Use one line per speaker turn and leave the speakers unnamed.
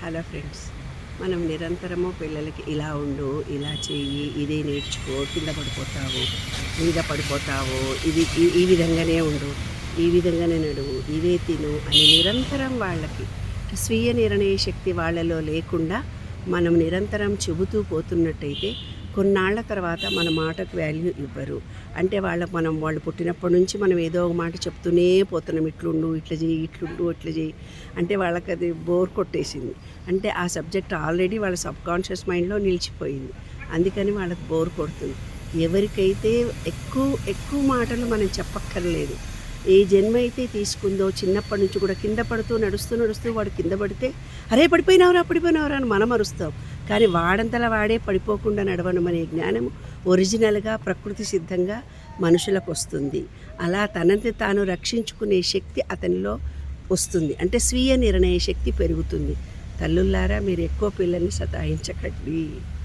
Hello friends మనం నిరంతరము పిల్లలకి ఇలా ఉండు ఇలా చెయ్యి ఇదే నేర్చుకో కింద పడిపోతావు మీద పడిపోతావు ఇది ఈ- ఈ విధంగానే ఉండు ఈ విధంగానే నడువు ఇదే తిను అని నిరంతరం వాళ్ళకి స్వీయ నిర్ణయ శక్తి వాళ్ళలో లేకుండా మనం నిరంతరం చెబుతూ పోతున్నట్టయితే కొన్నాళ్ళ తర్వాత మన మాటకు వాల్యూ ఇవ్వరు. అంటే వాళ్ళకి మనం వాళ్ళు పుట్టినప్పటి నుంచి మనం ఏదో ఒక మాట చెప్తూనే పోతున్నాం. ఇట్లుండు ఇట్లా చేయి ఇట్లుండు ఇట్లా చేయి అంటే వాళ్ళకి అది బోర్ కొట్టేసింది. అంటే ఆ సబ్జెక్ట్ ఆల్రెడీ వాళ్ళ సబ్ కాన్షియస్ మైండ్లో నిలిచిపోయింది. అందుకని వాళ్ళకి బోర్ కొడుతుంది. ఎవరికైతే ఎక్కువ ఎక్కువ మాటలు మనం చెప్పక్కర్లేదు. ఏ జన్మ అయితే తీసుకుందో చిన్నప్పటి నుంచి కూడా కింద పడుతూ నడుస్తూ నడుస్తూ వాడు కింద పడితే అరే పడిపోయినవరా పడిపోయినవరా అని మనం అరుస్తాం. కానీ వాడంతలా వాడే పడిపోకుండా నడవడం అనే జ్ఞానం ఒరిజినల్గా ప్రకృతి సిద్ధంగా మనుషులకు వస్తుంది. అలా తనని తాను రక్షించుకునే శక్తి అతనిలో వస్తుంది. అంటే స్వీయ నిర్ణయ శక్తి పెరుగుతుంది. తల్లుల్లారా మీరు ఎక్కువ పిల్లల్ని సతాయించకండి.